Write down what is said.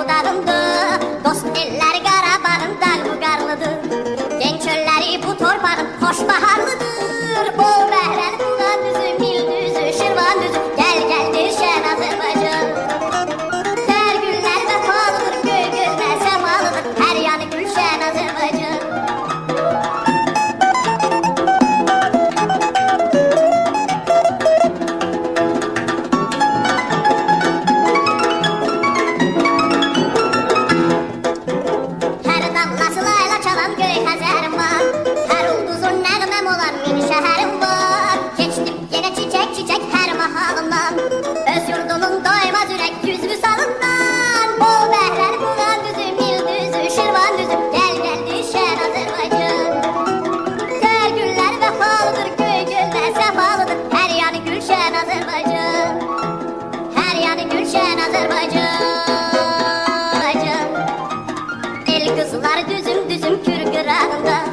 mı darındı Dost eller garabağın darlı garlıdır Genç ölleri bu torbanın hoş baharlıdır olan göğe hazarım var Her ulduzun nəğməm olan mini şəhərim var. Keçdim yenə çiçək çiçək hər mahalından Öz yurdumun doymaz ürək güzmü salından. Bol bəhrər buğan düzü, mil düzü, şirvan düzü Gəl gəl düşər Azərbaycan Gör güllər vəfalıdır, göy güllər səfalıdır Hər yanı gülşən Azərbaycan Hər yanı gülşən Azərbaycan Azərbaycan El qızlar düzüm esperada